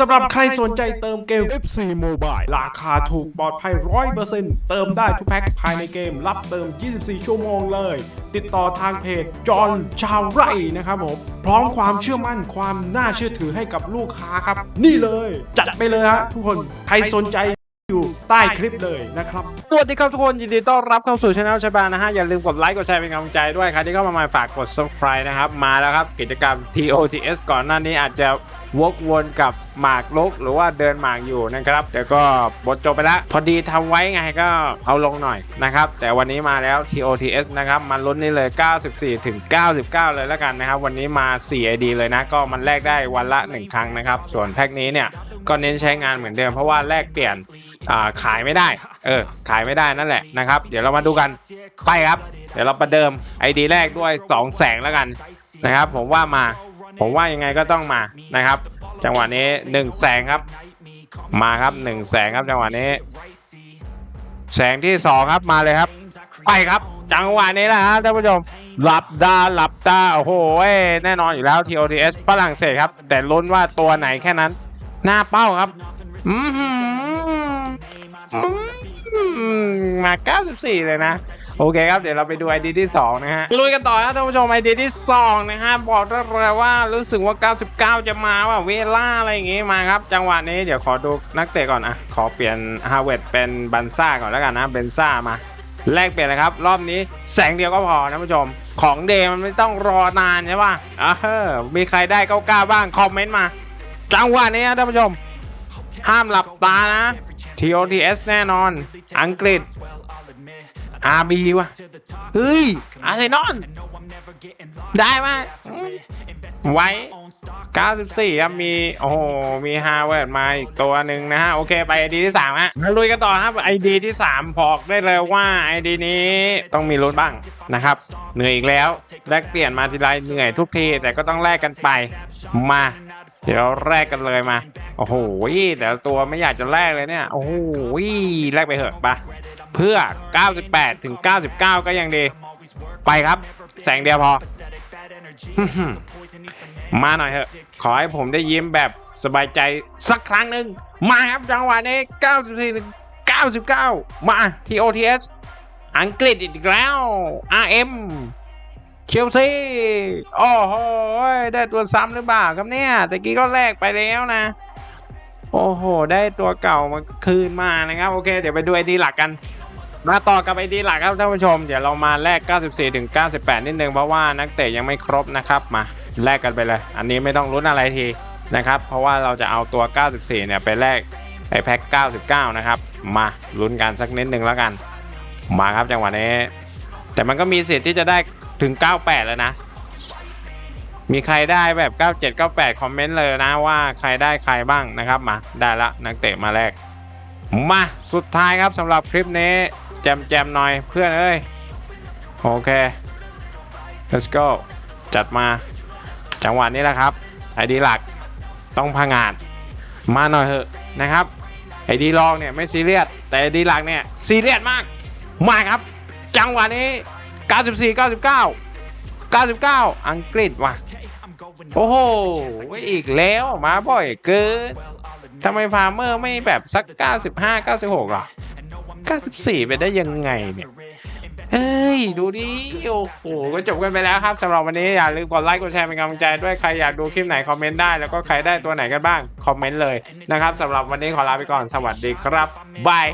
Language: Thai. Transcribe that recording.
สำหรับใครสนใจเติมเกม FC Mobile ราคาถูกปลอดภัย 100%เติมได้ทุกแพ็คภายในเกม รับเติม 24 ชั่วโมงเลย ติดต่อทางเพจจอห์นชาวไร่นะครับผม พร้อมความเชื่อมั่นความน่าเชื่อถือให้กับลูกค้าครับ นี่เลย จัดไปเลยฮะทุกคน ใครสนใจอยู่ ใต้คลิปเลยนะครับ สวัสดีครับทุกคน ยินดีต้อนรับเข้าสู่ช anel ชาบานะฮะ อย่าลืมกดไลค์กดแชร์เป็นกำลังใจด้วยใครที่เข้ามาใหม่ฝากกด subscribe นะครับ มาแล้วครับ กิจกรรม TOTS ก่อนหน้านี้อาจจะวกวนกับหมากลุกหรือว่าเดินหมากอยู่นะครับ แต่ก็บทจบไปแล้ว พอดีทำไว้ไงก็เอาลงหน่อยนะครับ แต่วันนี้มาแล้ว TOTS นะครับมันลุ้นนี่เลย 94 ถึง 99 เลยแล้วกันนะครับ วันนี้มา 4 ID เลยนะ ก็มันแลกได้วันละ 1 ครั้งนะครับ ส่วนแพ็กนี้เนี่ยก็เน้นใช้งานเหมือนเดิมเพราะว่าแลกเปลี่ยน อ่าขายไม่ได้ เออ ขายไม่ได้นั่นแหละนะครับ เดี๋ยวเรามาดูกันไปครับ เดี๋ยวเราประเดิม ID แรกด้วย2แสงแล้วกันนะครับ ผมว่ามา ผมว่ายังไงก็ต้องมานะครับ จังหวะนี้1แสงครับ มาครับ1แสงครับจังหวะนี้ แสงที่2ครับมาเลยครับ ไปครับจังหวะนี้แหละครับท่านผู้ชมหลับตาหลับตาโอ้โหแน่นอนอยู่แล้ว TOTS ฝรั่งเศสครับ แต่ลุ้นว่าตัวไหนแค่นั้น หน้าเป้าครับ อือหื อืมมา 94 เลยนะ โอเคครับ เดี๋ยวเราไปดู ID ที่ 2 นะฮะ ลุยกันต่อนะท่านผู้ชม ID ที่ 2 นะฮะ บอกได้เลยว่ารู้สึกว่า 99 จะมาว่าเวล่าอะไรอย่างงี้มาครับ จังหวะนี้เดี๋ยวขอดูนักเตะก่อนอะ ขอเปลี่ยนฮาวเวิร์ดเป็นบันซ่าก่อนแล้วกันนะเบนซ่ามา แลกเปลี่ยนนะครับ รอบนี้แสงเดียวก็พอนะผู้ชม ของเดย์มันไม่ต้องรอนานใช่ป่ะเออมีใครได้เก้าเก้าบ้างคอมเมนต์มา จังหวะนี้นะท่านผู้ชม ห้ามหลับตานะ TOTS แน่นอน อังกฤษ RB วะเฮ้ย อาร์เซนอลได้ไหมไว้ 94 ครับมี โอ้โห มีฮาร์วาร์ดมาอีกตัวหนึ่งนะฮะ โอเค ไป ID ที่ 3 ฮะมาลุยกันต่อครับ ID ที่ 3 บอกได้เลยว่า ID นี้ต้องมีลุ้นบ้างนะครับ เหนื่อยอีกแล้ว แลกเปลี่ยนมาทีไรเหนื่อยทุกที แต่ก็ต้องแลกกันไปมา เดี๋ยวแลกกันเลยมา โอ้โหแต่ละตัวไม่อยากจะแลกเลยเนี่ย โอ้โหแลกไปเถอะไปะเพื่อ 98 ถึง 99 ก็ยังดี ไปครับ แสงเดียวพอ มาหน่อยเถอะ ขอให้ผมได้ยิ้มแบบสบายใจสักครั้งหนึ่ง มาครับจังหวะนี้ 94ถึง99 มา TOTS อังกฤษอีกแล้ว RM เชลซีโอ้โหได้ตัวซ้ำหรือเปล่าครับเนี่ยตะกี้ก็แลกไปแล้วนะ โอ้โห ได้ตัวเก่ามาคืนมานะครับ โอเค เดี๋ยวไปดูไอดีหลักกัน มาต่อกับไอดีหลักครับท่านผู้ชม เดี๋ยวเรามาแลก 94 ถึง 98 นิดนึงเพราะว่านักเตะยังไม่ครบนะครับมาแลกกันไปเลย อันนี้ไม่ต้องลุ้นอะไรทีนะครับ เพราะว่าเราจะเอาตัว 94 เนี่ยไปแลกไอแพ็ค99 นะครับ มาลุ้นกันสักนิดนึงแล้วกัน มาครับจังหวะนี้ แต่มันก็มีสิทธิ์ที่จะได้ ถึง 98 แล้วนะ มีใครได้แบบ 97 98 คอมเมนต์เลยนะว่าใครได้ใครบ้างนะครับมาได้ละนักเตะมาแรก มาสุดท้ายครับสำหรับคลิปนี้แจมแจมหน่อยเพื่อนเอ้ย โอเค let's go จัดมาจังหวะนี้แหละครับไอดีหลักต้องพังาดมาหน่อยเถอะนะครับไอดีรองเนี่ยไม่ซีเรียสแต่ไอดีหลักเนี่ยซีเรียสมาก มาครับ จังหวะนี้ 94 99 99 อังกฤษว่ะ โอ้โหอีกแล้วมาบ่อยเกินทำไมฟาร์เมอร์ไม่แบบสัก 95 96หรอ 94 ไปได้ยังไงเนี่ยเฮ้ย ดูดิโอ้โห ก็จบกันไปแล้วครับสำหรับวันนี้อย่าลืมกดไลค์กดแชร์เป็นกำลังใจด้วยใครอยากดูคลิปไหนคอมเมนต์ได้แล้วก็ใครได้ตัวไหนกันบ้าง คอมเมนต์เลยนะครับสำหรับวันนี้ขอลาไปก่อนสวัสดีครับบาย